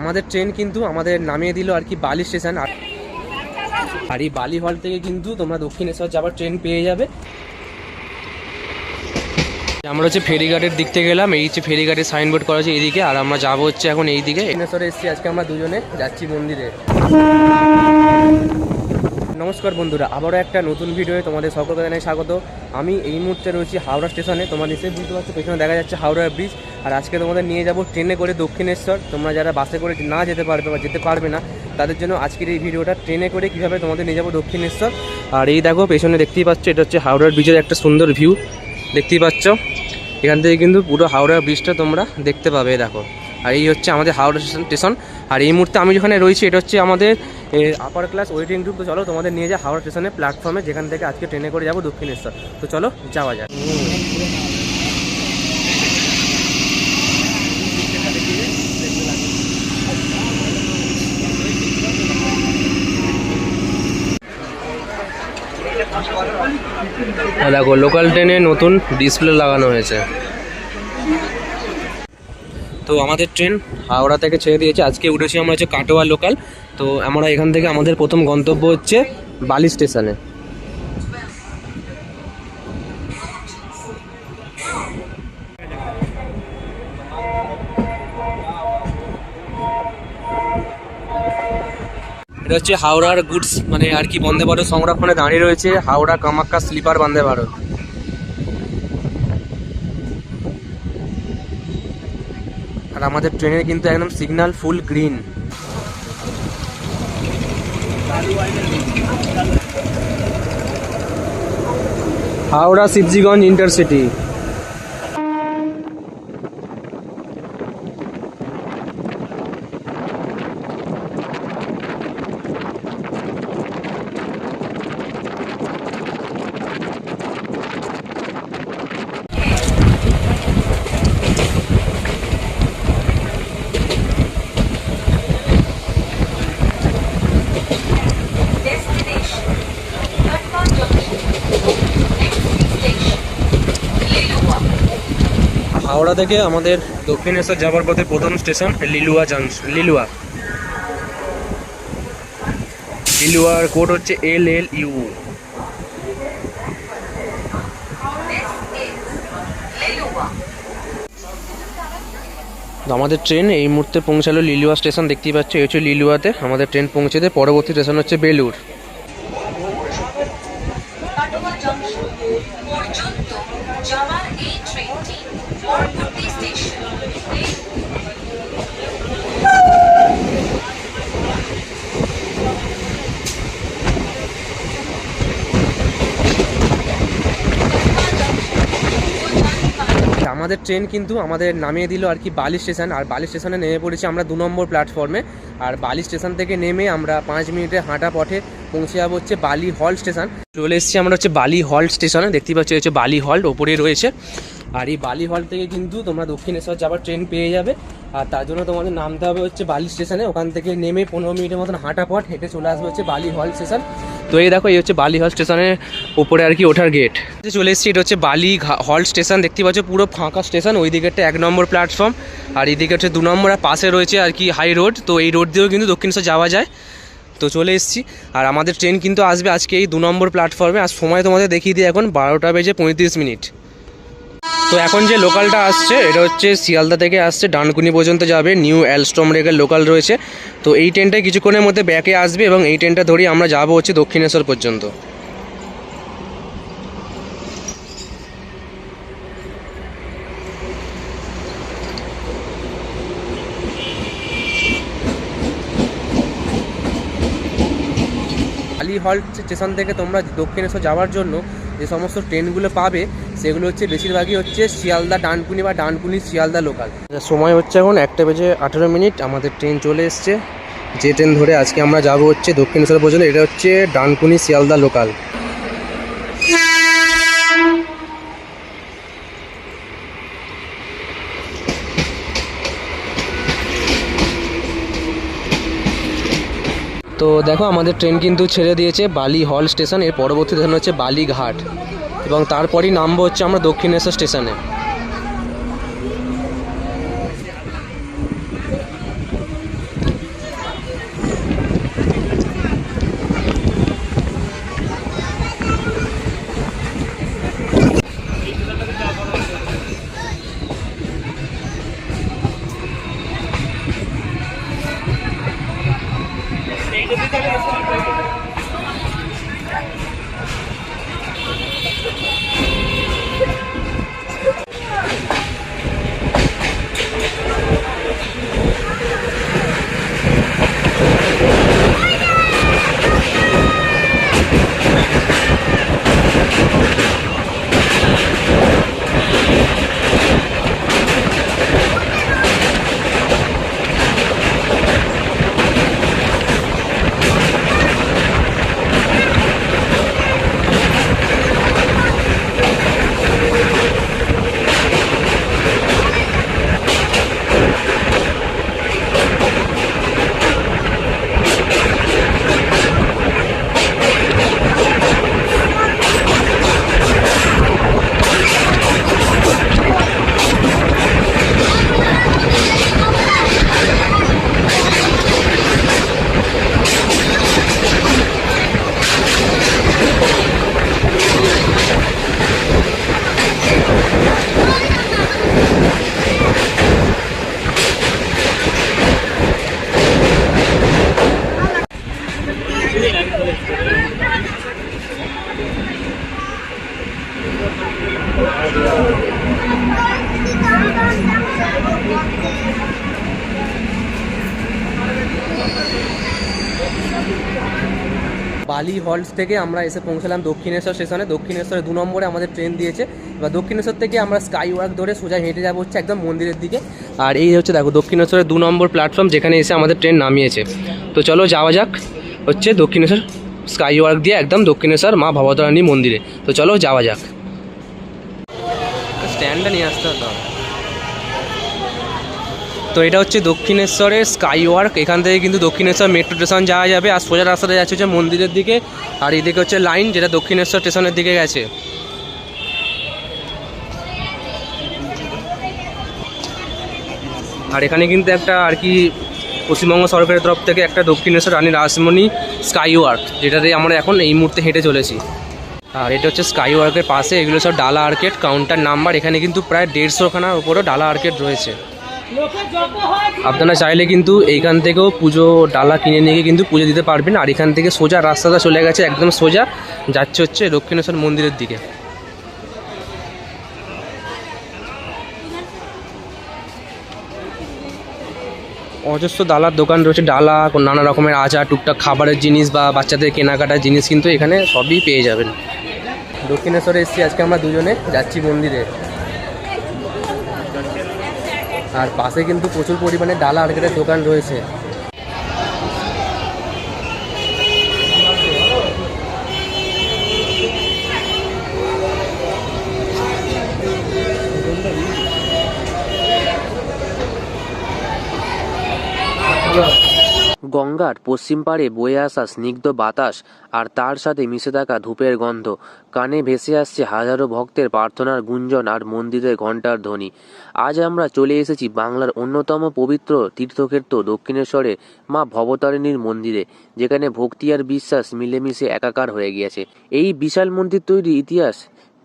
আমাদের ট্রেন কিন্তু আমাদের নামিয়ে দিল আর কি বালি স্টেশন আর আর এই বালি হল থেকে কিন্তু তোমরা দক্ষিণেশ্বর যাবার ট্রেন পেয়ে যাবে। আমরা হচ্ছে ফেরিঘাটের দিক থেকে গেলাম এই হচ্ছে ফেরিঘাটের সাইনবোর্ড করা হচ্ছে এইদিকে, আর আমরা যাব হচ্ছে এখন এইদিকে। দক্ষিণেশ্বরে এসেছি আজকে আমরা দুজনে, যাচ্ছি মন্দিরে। নমস্কার বন্ধুরা, আবারও একটা নতুন ভিডিওয়ে তোমাদের সকলকে জানাই স্বাগত। আমি এই মুহূর্তে রয়েছি হাওড়া স্টেশনে তোমরা নিশ্চয়ই বুঝতে পারছ, পেছনে দেখা যাচ্ছে হাওড়া ব্রিজ। আর আজকে তোমাদের নিয়ে যাব ট্রেনে করে দক্ষিণেশ্বর। তোমরা যারা বাসে করে না যেতে পারবে বা যেতে পারবে না, তাদের জন্য আজকের এই ভিডিওটা ট্রেনে করে কীভাবে তোমাদের নিয়ে যাব দক্ষিণেশ্বর। আর এই দেখো, পেছনে দেখতেই পাচ্ছ, এটা হচ্ছে হাওড়ার ব্রিজের একটা সুন্দর ভিউ। দেখতেই পাচ্ছ, এখান থেকে কিন্তু পুরো হাওড়া ব্রিজটা তোমরা দেখতে পাবে দেখো। আর এই হচ্ছে আমাদের হাওড়া স্টেশন স্টেশন। আর এই মুহূর্তে আমি যেখানে রয়েছি, এটা হচ্ছে আমাদের আপার ক্লাস ওয়েটিং রুম তো চলো, তোমাদের নিয়ে যাই হাওড়া স্টেশনে প্ল্যাটফর্মে যেখান থেকে আজকে ট্রেনে করে যাব দক্ষিণেশ্বর। তো চলো, যাওয়া যাক। দেখো লোকাল ট্রেনে নতুন ডিসপ্লে লাগানো হয়েছে। তো আমাদের ট্রেন হাওড়া থেকে ছেড়ে দিয়েছে। আজকে উঠেছি আমরা হচ্ছে কাটোয়া লোকাল তো আমরা এখান থেকে আমাদের প্রথম গন্তব্য হচ্ছে বালি স্টেশনে। এটা হচ্ছে হাওড়ার গুডস মানে আর কি বন্দে ভারত সংরক্ষণে দাঁড়িয়ে রয়েছে হাওড়া কামাক্কা স্লিপার বন্দে ভারত। আর আমাদের ট্রেনের কিন্তু একদম signal full green Howrah Shibjiganj intercity থেকে আমাদের দক্ষিণেশ্বর যাবার পথে প্রথম স্টেশন লিলুয়া জাংশন লিলুয়া। লিলুয়ার কোড হচ্ছে এল এল ইউ। আমাদের ট্রেন এই মুহূর্তে পৌঁছালো লিলুয়া স্টেশন, দেখতেই পাচ্ছ, এই হচ্ছে লিলুয়াতে। আমাদের ট্রেন পৌঁছেতে পরবর্তী স্টেশন হচ্ছে বেলুর কাটোয়া জংশন পর্যন্ত যাওয়ার এই ট্রেনটি পরবর্তী স্টেশন আমাদের ট্রেন কিন্তু আমাদের নামিয়ে দিল আর কি বালি স্টেশন আর বালি স্টেশনে নেমে পড়েছি আমরা দু নম্বর প্ল্যাটফর্মে আর বালি স্টেশন থেকে নেমে আমরা পাঁচ মিনিটে হাঁটা পথে পৌঁছে যাব হচ্ছে বালি হল স্টেশন চলে এসেছি আমরা হচ্ছে বালি হল স্টেশনে দেখতে পাচ্ছি হচ্ছে বালি হল ওপরে রয়েছে। আর এই বালি হল থেকে কিন্তু তোমরা দক্ষিণেশ্বর যাবার ট্রেন পেয়ে যাবে। আর তার জন্য তোমাদের নামতে হবে হচ্ছে বালি স্টেশনে ওখান থেকে নেমে পনেরো মিনিটের মতন হাঁটা পথ হেঁটে চলে আসবে হচ্ছে বালি হল স্টেশন তো এই দেখো, এই হচ্ছে বালি হল স্টেশনের উপরে আর কি ওঠার গেট চলে এসেছি, এটা হচ্ছে বালি হল স্টেশন দেখতে পাচ্ছ পুরো ফাঁকা স্টেশন ওই দিকেরটা এক নম্বর প্ল্যাটফর্ম আর এই দিকে হচ্ছে দু নম্বর, আর পাশে রয়েছে আর কি হাই রোড তো এই রোড দিয়েও কিন্তু দক্ষিণেশ্বর যাওয়া যায়। তো চলে এসেছি। আর আমাদের ট্রেন কিন্তু আসবে আজকে এই দু নম্বর প্ল্যাটফর্মে আর সময় তোমাদের দেখিয়ে দিই এখন, বারোটা বেজে পঁয়ত্রিশ মিনিট। তো এখন যে লোকালটা আসছে, এটা হচ্ছে শিয়ালদা থেকে আসছে, ডানকুনি পর্যন্ত যাবে, নিউ অ্যালস্টম রেগের লোকাল রয়েছে। তো এই ট্রেনটা কিছুক্ষণের মধ্যে ব্যাকে আসবে এবং এই ট্রেনটা ধরেই আমরা যাব হচ্ছে দক্ষিণেশ্বর পর্যন্ত। আলি হল স্টেশন থেকে তোমরা দক্ষিণেশ্বর যাওয়ার জন্য যে সমস্ত ট্রেনগুলো পাবে সেগুলো হচ্ছে বেশিরভাগই হচ্ছে শিয়ালদা ডানকুনি বা ডানকুনি শিয়ালদা লোকাল সময় হচ্ছে এখন একটা বেজে আঠেরো মিনিট, আমাদের ট্রেন চলে এসছে। যে ট্রেন ধরে আজকে আমরা যাব হচ্ছে দক্ষিণেশ্বর পর্যন্ত, এটা হচ্ছে ডানকুনি শিয়ালদা লোকাল তো দেখো, আমাদের ট্রেন কিন্তু ছেড়ে দিয়েছে বালি হল স্টেশন, এর পরবর্তী স্টেশন হচ্ছে বালিঘাট। এবং তারপরই নামবো হচ্ছে আমরা দক্ষিণেশ্বর স্টেশনে। বালি হল্টস থেকে আমরা এসে পৌঁছালাম দক্ষিণেশ্বর স্টেশনে দক্ষিণেশ্বরে দু নম্বরে আমাদের ট্রেন দিয়েছে। এবার দক্ষিণেশ্বর থেকে আমরা স্কাই ওয়ার্ক ধরে সোজা হেঁটে যাব হচ্ছে একদম মন্দিরের দিকে। আর এই হচ্ছে দেখো দক্ষিণেশ্বরের দু নম্বর প্ল্যাটফর্ম যেখানে এসে আমাদের ট্রেন নামিয়েছে। তো চলো যাওয়া যাক হচ্ছে দক্ষিণেশ্বর স্কাই ওয়ার্ক দিয়ে একদম দক্ষিণেশ্বর মা ভবতারিণী মন্দিরে। তো চলো যাওয়া যাক। স্ট্যান্ডটা নিয়ে আসতে হতো তো এটা হচ্ছে দক্ষিণেশ্বরের স্কাই ওয়ার্ক এখান থেকে কিন্তু দক্ষিণেশ্বর মেট্রো স্টেশন যাওয়া যাবে আর সোজা রাস্তাটা যাচ্ছে হচ্ছে মন্দিরের দিকে। আর এদিকে হচ্ছে লাইন যেটা দক্ষিণেশ্বর স্টেশনের দিকে গেছে। আর এখানে কিন্তু একটা আর কি পশ্চিমবঙ্গ সরকারের তরফ থেকে একটা দক্ষিণেশ্বর রানী রাসমণি স্কাই ওয়ার্ক যেটাতে আমরা এখন এই মুহূর্তে হেঁটে চলেছি। আর এটা হচ্ছে স্কাই ওয়ার্কের পাশে, এগুলো সব ডালা আর্কেট কাউন্টার নাম্বার এখানে কিন্তু প্রায় দেড়শোখানার উপরেও ডালা আর্কেট রয়েছে। আপনারা চাইলে কিন্তু এইখান থেকেও পুজো ডালা কিনে নিয়ে কিন্তু পুজো দিতে পারবেন। আর এখান থেকে সোজা রাস্তাটা চলে গেছে, একদম সোজা যাচ্ছে হচ্ছে দক্ষিণেশ্বর মন্দিরের দিকে। অজস্র ডালার দোকান রয়েছে, ডালা, নানা রকমের আচার, টুকটাক খাবারের জিনিস বা বাচ্চাদের কেনাকাটার জিনিস কিন্তু এখানে সবই পেয়ে যাবেন। দক্ষিণেশ্বরে এসেছি, আজকে আমরা দুজনে যাচ্ছি মন্দিরে। আর পাশে কিন্তু প্রচুর পরিমাণে ডালা আর্কেটের দোকান রয়েছে। গঙ্গার পশ্চিম পাড়ে বয়ে আসা স্নিগ্ধ বাতাস আর তার সাথে মিশে থাকা ধূপের গন্ধ। কানে ভেসে আসছে হাজারো ভক্তের প্রার্থনার গুঞ্জন আর মন্দিরের ঘণ্টার ধ্বনি। আজ আমরা চলে এসেছি বাংলার অন্যতম পবিত্র তীর্থক্ষেত্র দক্ষিণেশ্বরে মা ভবতারিণীর মন্দিরে, যেখানে ভক্তি আর বিশ্বাস মিলেমিশে একাকার হয়ে গিয়েছে। এই বিশাল মন্দির তৈরির ইতিহাস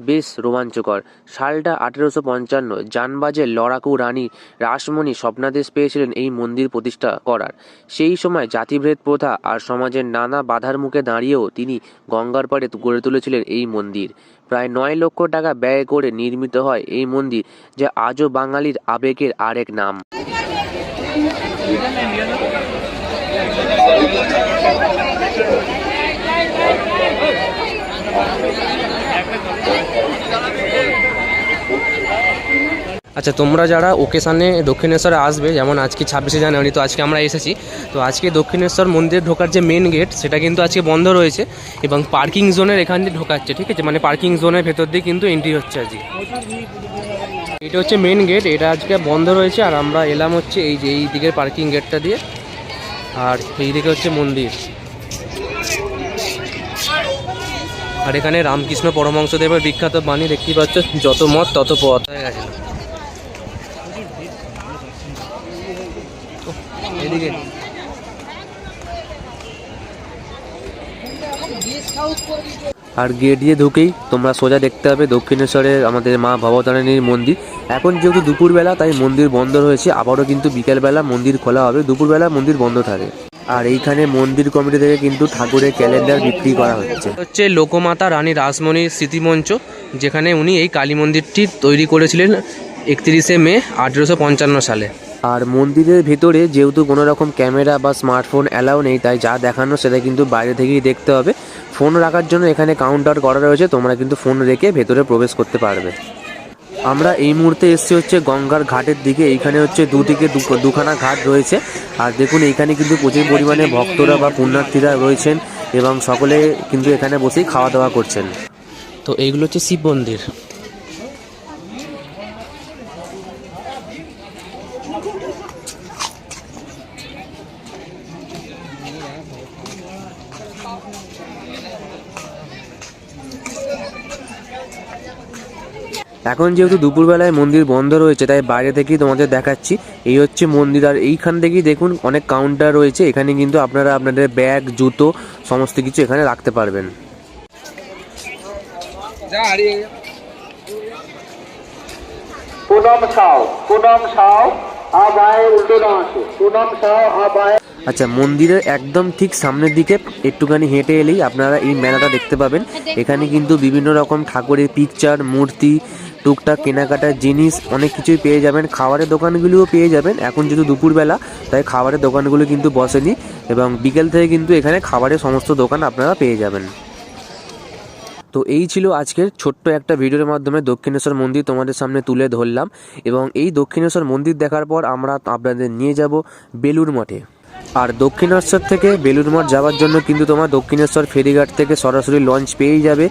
বেশ রোমাঞ্চকর। সালটা আঠেরোশো পঞ্চান্ন জানবাজের লড়াকু রানী রাসমণি স্বপ্নাদেশ পেয়েছিলেন এই মন্দির প্রতিষ্ঠা করার। সেই সময় জাতিভেদ প্রথা আর সমাজের নানা বাধার মুখে দাঁড়িয়েও তিনি গঙ্গার পাড়ে গড়ে তুলেছিলেন এই মন্দির। প্রায় নয় লক্ষ টাকা ব্যয় করে নির্মিত হয় এই মন্দির, যা আজও বাঙালির আবেগের আরেক নাম। আচ্ছা তোমরা যারা ওকেশানে দক্ষিণেশ্বরে আসবে, যেমন আজকে ছাব্বিশে জানুয়ারি, তো আজকে আমরা এসেছি। তো আজকে দক্ষিণেশ্বর মন্দিরে ঢোকার যে মেন গেট সেটা কিন্তু আজকে বন্ধ রয়েছে এবং পার্কিং জোনের এখান দিয়ে ঢোকাচ্ছে, ঠিক আছে? মানে পার্কিং জোনের ভেতর দিয়ে কিন্তু এন্ট্রি হচ্ছে আজকে। এটা হচ্ছে মেন গেট এটা আজকে বন্ধ রয়েছে, আর আমরা এলাম হচ্ছে এই যে, এই দিকের পার্কিং গেটটা দিয়ে, আর এই দিকে হচ্ছে মন্দির। আর এখানে রামকৃষ্ণ পরমহংসদেবের বিখ্যাত বাণী, দেখতেই পাচ্ছ, যত মত তত পথ হয়ে গেছে। এদিকে। আর গেট দিয়ে ঢুকেই তোমরা সোজা দেখতে পাবে দক্ষিণেশ্বরের আমাদের মা ভবতারিণীর মন্দির। এখন যেহেতু দুপুরবেলা তাই মন্দির বন্ধ রয়েছে। আবারও কিন্তু বিকেলবেলা মন্দির খোলা হবে। দুপুরবেলা মন্দির বন্ধ থাকে। আর এইখানে মন্দির কমিটি থেকে কিন্তু ঠাকুরের ক্যালেন্ডার বিক্রি করা হচ্ছে। হচ্ছে লোকমাতা রানী রাসমণির স্মৃতিমঞ্চ যেখানে উনি এই কালী মন্দিরটি তৈরি করেছিলেন একত্রিশে মে আঠেরোশো পঞ্চান্ন সালে। আর মন্দিরের ভেতরে যেহেতু কোনো রকম ক্যামেরা বা স্মার্টফোন অ্যালাউ নেই, তাই যা দেখানো সেটা কিন্তু বাইরে থেকেই দেখতে হবে। ফোন রাখার জন্য এখানে কাউন্টার করা রয়েছে, তোমরা কিন্তু ফোন রেখে ভেতরে প্রবেশ করতে পারবে। আমরা এই মুহূর্তে এসেছি হচ্ছে গঙ্গার ঘাটের দিকে, এইখানে হচ্ছে দুদিকে দুখানা ঘাট রয়েছে। আর দেখুন, এইখানে কিন্তু প্রচুর পরিমাণে ভক্তরা বা পুণ্যার্থীরা রয়েছেন এবং সকলে কিন্তু এখানে বসেই খাওয়া দাওয়া করছেন। তো এইগুলো হচ্ছে শিব মন্দির। এখন যেহেতু দুপুরবেলায় মন্দির বন্ধ রয়েছে তাই বাইরে থেকেই তোমাদের দেখাচ্ছি। এই হচ্ছে মন্দির আর এইখান থেকেই দেখুন অনেক কাউন্টার রয়েছে। এখানে কিন্তু আপনারা আপনাদের ব্যাগ জুতো সমস্ত কিছু এখানে রাখতে পারবেন। আচ্ছা মন্দিরের একদম ঠিক সামনের দিকে একটুখানি হেঁটে এলেই আপনারা এই মেলাটা দেখতে পাবেন। এখানে কিন্তু বিভিন্ন রকম ঠাকুরের পিকচার মূর্তি টুকটাক কেনাকাটার জিনিস অনেক কিছুই পেয়ে যাবেন। খাবারের দোকানগুলিও পেয়ে যাবেন। এখন যেহেতু দুপুরবেলা, তাই খাবারের দোকানগুলো কিন্তু বসেনি এবং বিকেল থেকে কিন্তু এখানে খাবারের সমস্ত দোকান আপনারা পেয়ে যাবেন। তো এই ছিল আজকের ছোট্ট একটা ভিডিওর মাধ্যমে দক্ষিণেশ্বর মন্দির তোমাদের সামনে তুলে ধরলাম এবং এই দক্ষিণেশ্বর মন্দির দেখার পর আমরা আপনাদের নিয়ে যাব বেলুর মঠে। আর দক্ষিণেশ্বর থেকে বেলুর মঠ যাওয়ার জন্য কিন্তু তোমার দক্ষিণেশ্বর ফেরিঘাট থেকে সরাসরি লঞ্চ পেয়েই যাবে।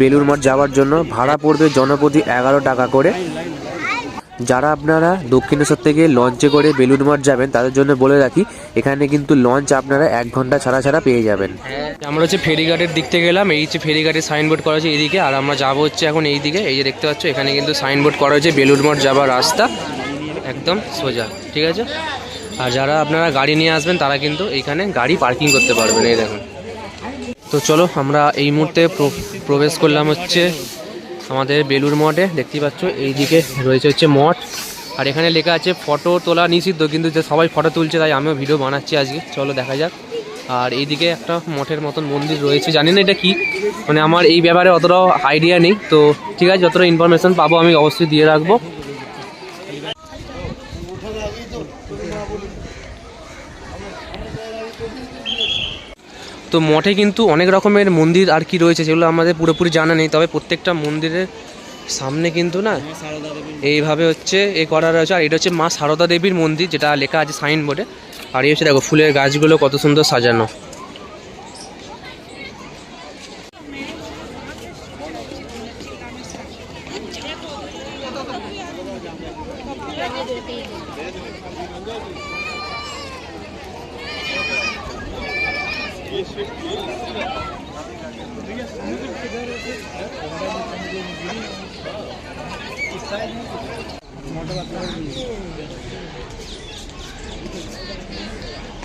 বেলুর মঠ যাওয়ার জন্য ভাড়া পড়বে জনপ্রতি এগারো টাকা করে। যারা আপনারা দক্ষিণেশ্বর থেকে লঞ্চে করে বেলুর মঠ যাবেন, তাদের জন্য বলে রাখি, এখানে কিন্তু লঞ্চ আপনারা এক ঘণ্টা ছাড়া ছাড়া পেয়ে যাবেন। আমরা হচ্ছে ফেরিঘাটের দিক থেকে গেলাম, এই হচ্ছে ফেরিঘাটের সাইনবোর্ড করা হচ্ছে এইদিকে, আর আমরা যাব হচ্ছে এখন এই দিকে এই যে দেখতে পাচ্ছ, এখানে কিন্তু সাইনবোর্ড করা হয়েছে বেলুর মঠ যাওয়ার রাস্তা, একদম সোজা, ঠিক আছে? আর যারা আপনারা গাড়ি নিয়ে আসবেন, তারা কিন্তু এইখানে গাড়ি পার্কিং করতে পারবেন, এই দেখুন। তো চলো, আমরা এই মুহূর্তে প্রবেশ করলাম হচ্ছে আমাদের বেলুর মঠে, দেখতেই পাচ্ছ, এইদিকে রয়েছে হচ্ছে মঠ। আর এখানে লেখা আছে, ফটো তোলা নিষিদ্ধ কিন্তু যে সবাই ফটো তুলছে, তাই আমিও ভিডিও বানাচ্ছি আজকে। চলো, দেখা যাক। আর এইদিকে একটা মঠের মতন মন্দির রয়েছে। জানি না এটা কি মানে আমার এই ব্যাপারে অতটাও আইডিয়া নেই। তো ঠিক আছে, যতটা ইনফরমেশন পাবো আমি অবশ্যই দিয়ে রাখব। তো মঠে কিন্তু অনেক রকমের মন্দির আর কি রয়েছে যেগুলো আমাদের পুরোপুরি জানা নেই তবে প্রত্যেকটা মন্দিরের সামনে কিন্তু না এইভাবে হচ্ছে এ করা রয়েছে আর এটা হচ্ছে মা সারদা দেবীর মন্দির যেটা লেখা আছে সাইনবোর্ডে আর এই হচ্ছে দেখো ফুলের গাছগুলো কত সুন্দর সাজানো।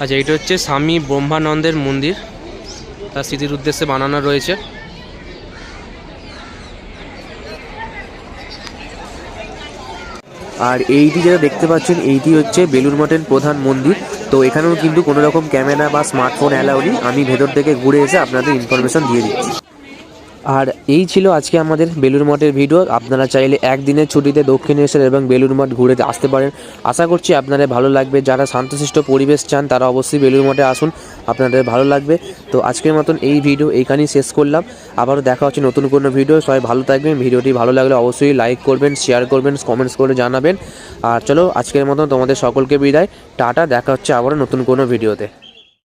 আচ্ছা এটা হচ্ছে স্বামী ব্রহ্মানন্দের মন্দির। তার স্মৃতির উদ্দেশ্যে বানানো রয়েছে। আর এইটি যেটা দেখতে পাচ্ছেন, এইটি হচ্ছে বেলুর মঠের প্রধান মন্দির। তো এখানেও কিন্তু কোনো রকম ক্যামেরা বা স্মার্টফোন অ্যালাউ নেই। আমি ভেতর থেকে ঘুরে এসে আপনাদের ইনফরমেশন দিয়ে দিচ্ছি। আর এই ছিল আজকে আমাদের বেলুর মঠের ভিডিও। আপনারা চাইলে একদিনের ছুটিতে দক্ষিণেশ্বর এবং বেলুর মঠ ঘুরে আসতে পারেন। আশা করছি আপনাদের ভালো লাগবে। যারা শান্তশিষ্ট পরিবেশ চান, তারা অবশ্যই বেলুর মঠে আসুন। আপনাদের ভালো লাগবে। তো আজকের মতন এই ভিডিও এইখানেই শেষ করলাম। আবারও দেখা হচ্ছে নতুন কোনো ভিডিও। সবাই ভালো থাকবেন। ভিডিওটি ভালো লাগলে অবশ্যই লাইক করবেন শেয়ার করবেন কমেন্টস করে জানাবেন। আর চলো, আজকের মতন তোমাদের সকলকে বিদায়। টাটা, দেখা হচ্ছে আবারও নতুন কোনো ভিডিওতে।